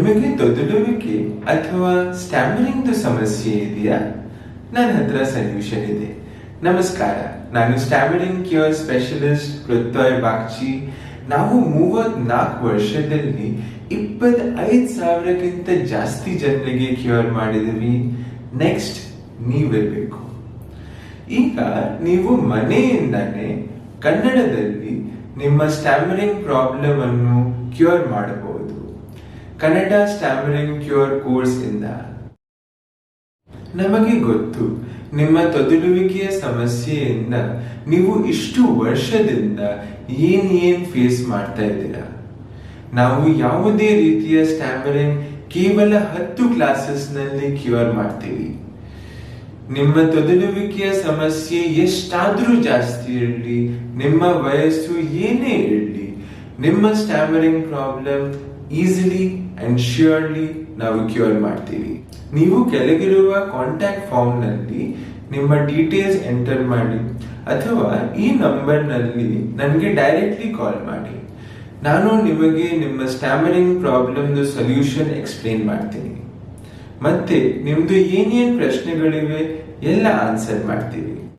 ನಿಮಗೆ ತೊದಲುವಿಕೆ ಅಥವಾ ಸ್ಟ್ಯಾಮರಿಂಗ್ ಸಮಸ್ಯೆ ಇದೆಯಾ? ನನ್ನ ಹತ್ರ ಸೊಲ್ಯೂಷನ್ ಇದೆ. ನಮಸ್ಕಾರ, ನಾನು stammering cure specialist Prithvi Bagchi ನಾವು ಮೂವತ್ನಾಲ್ಕು ವರ್ಷದಲ್ಲಿ ಇಪ್ಪತ್ತೈದು ಸಾವಿರಕ್ಕಿಂತ ಜಾಸ್ತಿ ಜನರಿಗೆ ಕ್ಯೂರ್ ಮಾಡಿದೀವಿ ನೆಕ್ಸ್ಟ್, ನೀವಿರಬೇಕು. ಈಗ ನೀವು ಮನೆಯಿಂದಾನೆ ಕನ್ನಡದಲ್ಲಿ ನಿಮ್ಮ ಸ್ಟ್ಯಾಮರಿಂಗ್ ಪ್ರಾಬ್ಲಮ್ ಅನ್ನು ಕ್ಯೂರ್ ಮಾಡಬಹುದು. ಕನ್ನಡ ಸ್ಟ್ಯಾಮರಿಂಗ್ ಕ್ಯೂರ್ ಕೋರ್ಸ್ ಇಂದ. ನಮಗೆ ಗೊತ್ತು, ನಿಮ್ಮ ತೊದಲುವಿಕೆಯ ಸಮಸ್ಯೆಯಿಂದ ನೀವು ಇಷ್ಟು ವರ್ಷದಿಂದ ಏನ್ ಫೇಸ್ ಮಾಡ್ತಾ ಇದ್ದೀರಾ? ನಾವು ಯಾವುದೇ ರೀತಿಯ ಸ್ಟ್ಯಾಮರಿಂಗ್ ಕೇವಲ ಹತ್ತು ಕ್ಲಾಸಸ್ನಲ್ಲಿ ಕ್ಯೂರ್ ಮಾಡ್ತೀವಿ. ನಿಮ್ಮ ತೊದಲುವಿಕೆಯ ಸಮಸ್ಯೆ ಎಷ್ಟಾದ್ರೂ ಜಾಸ್ತಿ ಇರಲಿ, ನಿಮ್ಮ ವಯಸ್ಸು ಏನೇ ಇರಲಿ ನಿಮ್ಮ stammering problem easily and surely ನಾವು ಕ್ಯೂರ್ ಮಾಡ್ತೀವಿ. ನೀವು ಕೆಳಗಿರುವ ಕಾಂಟ್ಯಾಕ್ಟ್ ಫಾರ್ಮ್ನಲ್ಲಿ ನಿಮ್ಮ ಡೀಟೇಲ್ಸ್ ಎಂಟರ್ ಮಾಡಿ ಅಥವಾ ಈ ನಂಬರ್ನಲ್ಲಿ ನನಗೆ ಡೈರೆಕ್ಟ್ಲಿ ಕಾಲ್ ಮಾಡಿ. ನಾನು ನಿಮಗೆ ನಿಮ್ಮ ಸ್ಟ್ಯಾಮರಿಂಗ್ ಪ್ರಾಬ್ಲಮ್ ಸೊಲ್ಯೂಷನ್ ಎಕ್ಸ್ಪ್ಲೇನ್ ಮಾಡ್ತೀನಿ. ಮತ್ತೆ ನಿಮ್ಮದು ಏನೇನು ಪ್ರಶ್ನೆಗಳಿವೆ ಎಲ್ಲ ಆನ್ಸರ್ ಮಾಡ್ತೀವಿ.